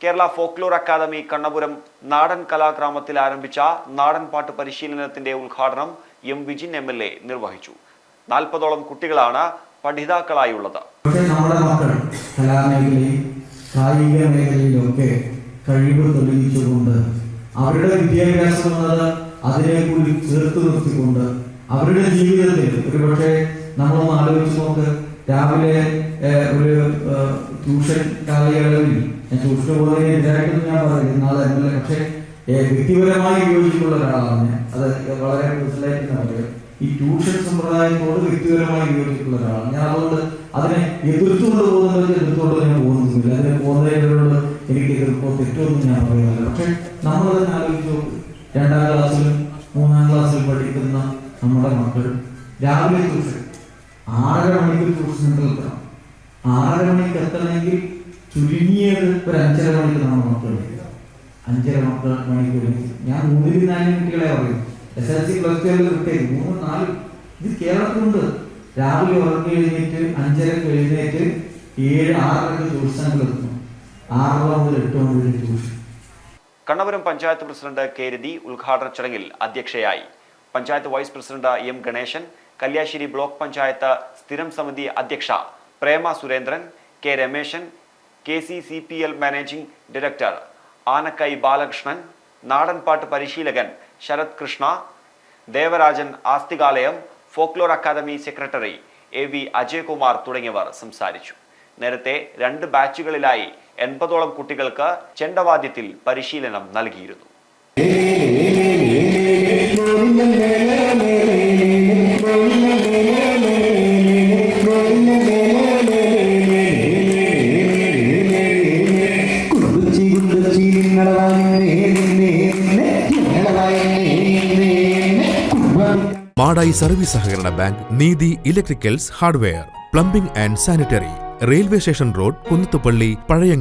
Kerala folklore academy Kannapuram നാടൻ കലാഗ്രാമത്തിൽ ആരംഭിച്ച നാടൻ പാട്ട് പരിശീലനത്തിന്റെ ഉദ്ഘാടനം M Vijin M L A നിർവഹിച്ചു. നാൽപ്പതോളം കുട്ടികളാണ് പഠിതാക്കളായുള്ളത്. കായിക മേഖലയിലൊക്കെ കഴിവ് തെളിയിച്ചുകൊണ്ട് അവരുടെ വിദ്യാഭ്യാസം എന്നത് അതിനെ കൂടി ചേർത്ത് നിർത്തിക്കൊണ്ട് അവരുടെ ജീവിതത്തിൽ ഒരുപക്ഷെ നമ്മളൊന്ന് ആലോചിച്ച് നോക്ക് രാവിലെ ഒരു ട്യൂഷൻ കാലയളവിൽ ഞാൻ ട്യൂഷന് പോലെ വിചാരിക്കുന്നു ഞാൻ പറയുന്നത് നാളെ എം എൽ പക്ഷേ വ്യക്തിപരമായി യോജിപ്പുള്ള ഒരാളാണ് ഞാൻ. അത് വളരെ മനസ്സിലായിട്ട് ഈ ട്യൂഷൻ സമ്പ്രദായത്തോട് വ്യക്തിപരമായി യോജിപ്പുള്ള ഒരാളാണ്. ഞാൻ അതുകൊണ്ട് അതിനെ എതിർത്തുകൊണ്ട് പോകുന്നവർക്ക് എതിർത്തുകൊണ്ട് ഞാൻ പോകുന്നില്ല. അതിനെ പോകുന്നതിനോട് എനിക്ക് എതിർപ്പോ തെറ്റൊന്നും ഞാൻ പറയുന്നില്ല. പക്ഷെ നമ്മൾ തന്നെ ആലോചിച്ചു രണ്ടാം ക്ലാസ്സിലും മൂന്നാം ക്ലാസ്സിലും പഠിക്കുന്ന നമ്മുടെ മക്കൾ രാവിലെ ട്യൂഷൻ ആറര മണിക്ക് ട്യൂഷൻ എത്തണം. ആറര മണിക്ക് എത്തണമെങ്കിൽ ചുരുങ്ങിയത് ഒരു അഞ്ചര മണിക്ക് നമ്മൾ മക്കൾ അഞ്ചര മക്കൾ മണിക്ക് ഞാൻ മൂന്നിൽ നാല് കുട്ടികളെ പറയും S L C plus two കിട്ടിയത് മൂന്ന് നാല്. ഇത് കേരളത്തിലുണ്ട്. രാവിലെ ഉറങ്ങി എഴുന്നേറ്റ് അഞ്ചരക്ക് എഴുന്നേറ്റ് ഏഴ് ആറരക്ക് ട്യൂഷനിൽ എത്തുന്നു ആറര മുതൽ എട്ട് മണി വരെ tuition Kannapuram panchayat president K Rathi ഉദ്ഘാടന ചടങ്ങിൽ അധ്യക്ഷയായി. Panchayat vice president M Ganesan Kalliasseri block panchayat സ്ഥിരം സമിതി അധ്യക്ഷ Prema Surendran K Rameshan K C C P L managing director Anakkai Balakrishnan നാടൻപാട്ട് പരിശീലകൻ Sarath Krishna Devarajan ആസ്തികാലയം folklore academy secretary A V Ajayakumar തുടങ്ങിയവർ സംസാരിച്ചു. നേരത്തെ രണ്ട് ബാച്ചുകളിലായി എൺപതോളം കുട്ടികൾക്ക് ചെണ്ടവാദ്യത്തിൽ പരിശീലനം നൽകിയിരുന്നു. മാടായി സർവീസ് സഹകരണ bank Neethi electricals hardware plumbing and sanitary railway station road Kunnathupally Pazhayangadi.